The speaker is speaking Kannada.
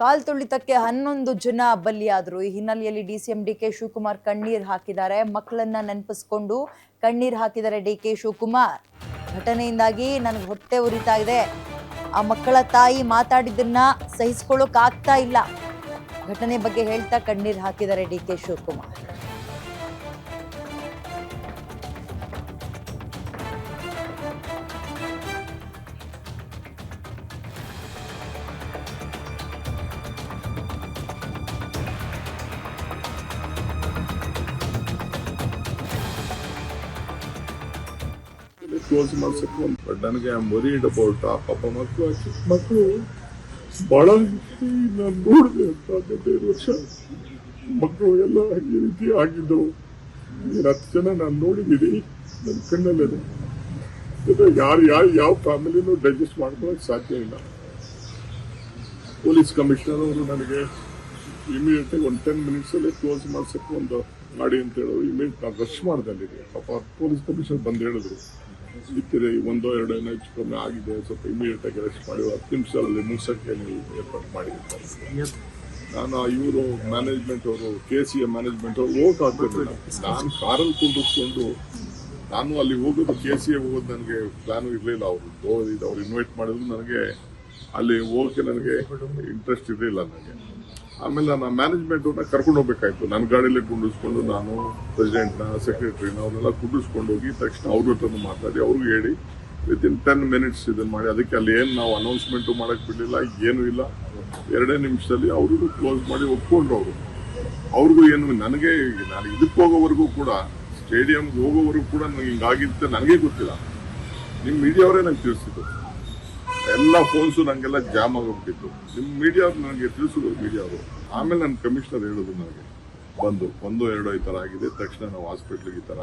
ಕಾಲ್ ತುಳಿತಕ್ಕೆ ಹನ್ನೊಂದು ಜನ ಬಲಿಯಾದರು. ಈ ಹಿನ್ನೆಲೆಯಲ್ಲಿ D C M D K Shivakumar ಕಣ್ಣೀರ್ ಹಾಕಿದ್ದಾರೆ. ಮಕ್ಕಳನ್ನ ನೆನಪಿಸ್ಕೊಂಡು ಕಣ್ಣೀರ್ ಹಾಕಿದ್ದಾರೆ ಡಿ ಕೆ ಶಿವಕುಮಾರ್. ಘಟನೆಯಿಂದಾಗಿ ನನಗೆ ಹೊಟ್ಟೆ ಉರಿತಾ ಇದೆ. ಆ ಮಕ್ಕಳ ತಾಯಿ ಮಾತಾಡಿದ್ದನ್ನ ಸಹಿಸ್ಕೊಳ್ಳೋಕ್ ಆಗ್ತಾ ಇಲ್ಲ. ಘಟನೆ ಬಗ್ಗೆ ಹೇಳ್ತಾ ಕಣ್ಣೀರ್ ಹಾಕಿದ್ದಾರೆ ಡಿ ಕೆ ಶಿವಕುಮಾರ್. ಕ್ಲೋಸ್ ಮಾಡ್ಸಕ್ಕೆ ಒಂದು ಬಟ್ ನನಗೆ ಐ ಆಮ್ ವರಿಡ್ ಅಬೌಟ್ ಆ ಪಾಪ ಮಕ್ಕಳು ಆ ಚಿಕ್ಕ ಮಕ್ಕಳು ಬಹಳ ರೀತಿ ನಾನು ನೋಡಿದೆ ಅಂತ ಹದಿನೈದು ವರ್ಷ ಮಕ್ಕಳು ಎಲ್ಲ ಈ ರೀತಿ ಆಗಿದ್ದವು ನೀನು ಹತ್ತು ಜನ ನಾನು ನೋಡಿದ್ದೀನಿ ನನ್ನ ಕಣ್ಣಲ್ಲೇ ಇದು ಯಾರು ಯಾರು ಯಾವ ಫ್ಯಾಮಿಲಿನೂ ಡೈಜೆಸ್ಟ್ ಮಾಡ್ಕೊಳಕ್ಕೆ ಸಾಧ್ಯ ಇಲ್ಲ ಪೊಲೀಸ್ ಕಮಿಷನರ್ ಅವರು ನನಗೆ ಇಮಿಡಿಯೇಟ್ ಆಗಿ ಒಂದು ಟೆನ್ ಮಿನಿಟ್ಸಲ್ಲಿ ಕ್ಲೋಸ್ ಮಾಡ್ಸಕ್ಕೆ ಒಂದು ಮಾಡಿ ಅಂತ ಹೇಳೋರು ಇಮಿಡಿಯೇಟ್ ನಾನು ರಶ್ ಮಾಡ್ದಲ್ಲಿ ಅಲ್ಲಿಗೆ ಪಾಪ ಪೊಲೀಸ್ ಕಮಿಷನರ್ ಬಂದು ಹೇಳಿದ್ರು. ಸಿಕ್ಕಿದೆ ಒಂದೋ, ಎರಡೋ ಏನೋ ಹೆಚ್ಚು ಕಮ್ಮಿ ಆಗಿದೆ, ಸ್ವಲ್ಪ ಇಮಿಡಿಯೇಟ್ ಆಗಿ ರೆಸ್ಟ್ ಮಾಡಿ, ಹತ್ತು ನಿಮಿಷದಲ್ಲಿ ಮುಗಿಸೋಕ್ಕೆ ನೀವು ಏರ್ಪಾಡು ಮಾಡಿದ್ದೀರಿ ನಾನು ಇವರು ಮ್ಯಾನೇಜ್ಮೆಂಟ್ ಅವರು ಕೆ ಸಿ ಎ ಮ್ಯಾನೇಜ್ಮೆಂಟ್ ಅವರು ಓಟ್ ಆಗ್ತಿರ್ಲಿಲ್ಲ ನಾನು ಕಾರಲ್ಲಿ ಕುಂಡಿಸ್ಕೊಂಡು ನಾನು ಅಲ್ಲಿ ಹೋಗೋದು ಕೆ ಸಿ ಎ ಹೋಗೋದು ನನಗೆ ಪ್ಲಾನು ಇರಲಿಲ್ಲ. ಅವರು ಅವ್ರು ಇನ್ವೈಟ್ ಮಾಡಿದ್ರು, ನನಗೆ ಅಲ್ಲಿ ಹೋಗಕ್ಕೆ ನನಗೆ ಇಂಟ್ರೆಸ್ಟ್ ಇರಲಿಲ್ಲ ನನಗೆ. ಆಮೇಲೆ ನಾನು ಮ್ಯಾನೇಜ್ಮೆಂಟ್ ಅವ್ರನ್ನ ಕರ್ಕೊಂಡು ಹೋಗ್ಬೇಕಾಯ್ತು. ನನ್ನ ಗಾಡಿಯಲ್ಲೇ ಕುಂಡಿಸ್ಕೊಂಡು ನಾನು ಪ್ರೆಸಿಡೆಂಟ್ನ ಸೆಕ್ರೆಟರಿನ ಅವ್ರನ್ನೆಲ್ಲ ಕುಂಡಿಸ್ಕೊಂಡು ಹೋಗಿ ತಕ್ಷಣ ಅವ್ರ ಹತ್ರನೂ ಮಾತಾಡಿ, ಅವ್ರಿಗೆ ಹೇಳಿ ವಿತ್ ಇನ್ ಟೆನ್ ಮಿನಿಟ್ಸ್ ಇದನ್ನ ಮಾಡಿ, ಅದಕ್ಕೆ ಅಲ್ಲಿ ಏನು ನಾವು ಅನೌನ್ಸ್ಮೆಂಟು ಮಾಡಕ್ ಬಿಡಲಿಲ್ಲ, ಏನೂ ಇಲ್ಲ. ಎರಡೇ ನಿಮಿಷದಲ್ಲಿ ಅವ್ರಿಗೂ ಕ್ಲೋಸ್ ಮಾಡಿ ಒಪ್ಕೊಂಡ್ರು ಅವರು. ಅವ್ರಿಗೂ ಏನು, ನನಗೆ, ನಾನು ಇದಕ್ಕೆ ಹೋಗೋವರೆಗೂ ಕೂಡ ಸ್ಟೇಡಿಯಂಗೆ ಹೋಗೋವರೆಗೂ ಕೂಡ ನನಗೆ ಹಿಂಗಾಗಿತ್ತೆ, ನನಗೆ ಗೊತ್ತಿಲ್ಲ. ನಿಮ್ಮ ಮೀಡಿಯಾವರೇ ನಂಗೆ ತಿಳಿಸಿದ್ದು. ಎಲ್ಲ ಫೋನ್ಸು ನನಗೆಲ್ಲ ಜಾಮ್ ಆಗೋಗ್ಬಿಟ್ಟಿತ್ತು. ನಿಮ್ಮ ಮೀಡಿಯಾ ನನಗೆ ತಿಳಿಸಿದ್ರು ಮೀಡಿಯಾ ಅವರು. ಆಮೇಲೆ ನನ್ನ ಕಮಿಷನರ್ ಹೇಳಿದ್ರು ನನಗೆ, ಬಂದು, ಒಂದು, ಎರಡು ಈ ಥರ ಆಗಿದೆ, ತಕ್ಷಣ ನಾವು ಹಾಸ್ಪಿಟ್ಲಿಗೆ ಈ ಥರ